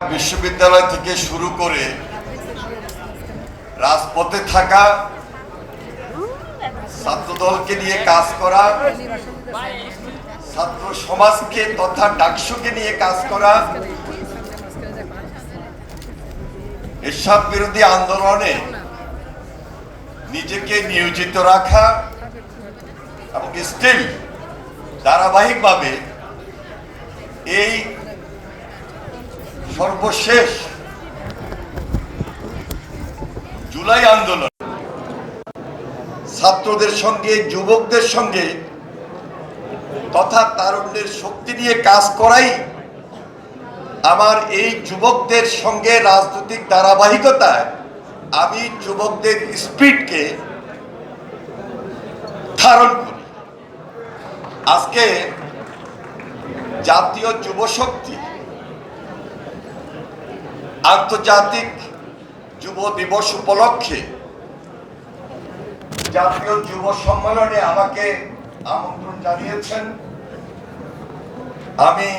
বিশ্ববিদ্যালয় থেকে শুরু করে রাজপথে থাকা ছাত্রদলকে নিয়ে কাজ করা, ছাত্র সমাজকে তথা ডাকসুকে নিয়ে কাজ করা, এসব বিরোধী আন্দোলনে নিজেকে নিয়োজিত রাখা এবং স্টিল ধারাবাহিকভাবে এই সর্বশেষ জুলাই আন্দোলন। ছাত্রদের সঙ্গে, যুবকদের সঙ্গে তথা তারুণ্যের শক্তি নিয়ে কাজ করাই আমার এই যুবকদের সঙ্গে রাজনৈতিক ধারাবাহিকতায় আমি যুবকদের স্পিডকে ধারণ করি। আজকে জাতীয় যুব শক্তি আন্তর্জাতিক যুব দিবস উপলক্ষে জাতীয় যুব সম্মেলনে আমাকে আমন্ত্রণ জানিয়েছেন। আমি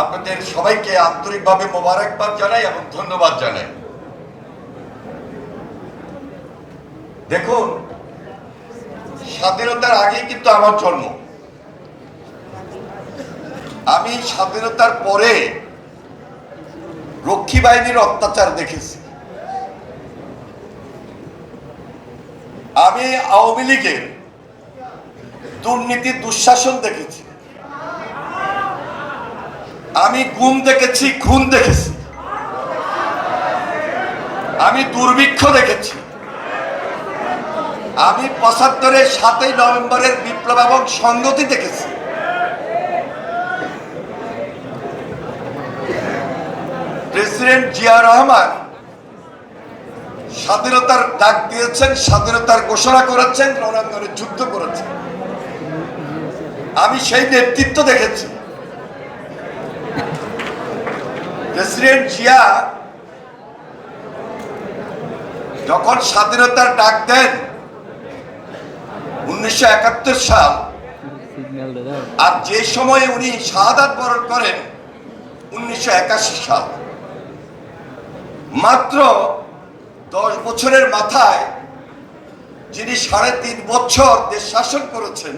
আপনাদের সবাইকে আন্তরিকভাবে মোবারকবাদ জানাই এবং ধন্যবাদ জানাই। দেখুন, স্বাধীনতার আগেই কিন্তু আমার জন্ম। আমি স্বাধীনতার পরে রক্ষী বাহিনীর অত্যাচার দেখেছি। আমি আওয়ামী লীগের দুর্নীতি দুঃশাসন দেখেছি। আমি গুম দেখেছি, খুন দেখেছি। আমি দুর্ভিক্ষ দেখেছি। আমি পঁচাত্তরের সাতই নভেম্বরের বিপ্লব এবং সংগতি দেখেছি। প্রেসিডেন্ট জিয়া রহমান স্বাধীনতার ডাক দিয়েছেন, স্বাধীনতার ঘোষণা করেছেন, রণাঙ্গনে যুদ্ধ করেছেন। আমি সেই নেতৃত্ব দেখেছি। প্রেসিডেন্ট জিয়া যখন স্বাধীনতার ডাক দেন, উনিশশো একাত্তর সাল, আর যে সময়ে উনি শাহাদাত বরণ করেন, উনিশশো একাশি সাল মাত্র দশ বছরের মাথায় যিনি সাড়ে তিন বছর দেশ শাসন করেছেন,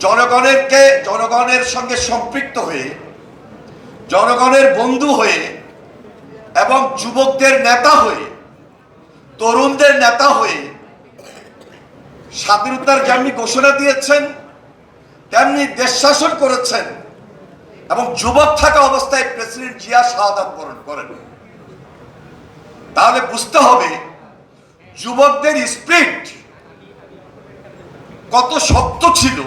জনগণেরকে জনগণের সঙ্গে সম্পৃক্ত হয়ে, জনগণের বন্ধু হয়ে এবং যুবকদের নেতা হয়ে, তরুণদের নেতা হয়ে স্বাধীনতার যেমনি ঘোষণা দিয়েছেন, তেমনি দেশ শাসন করেছেন এবং যুবক থাকা অবস্থায় প্রেসিডেন্ট জিয়া শাহাদাত বরণ করেন। তাহলে বুঝতে হবে, যুবকদের স্প্রিট কত শক্ত ছিল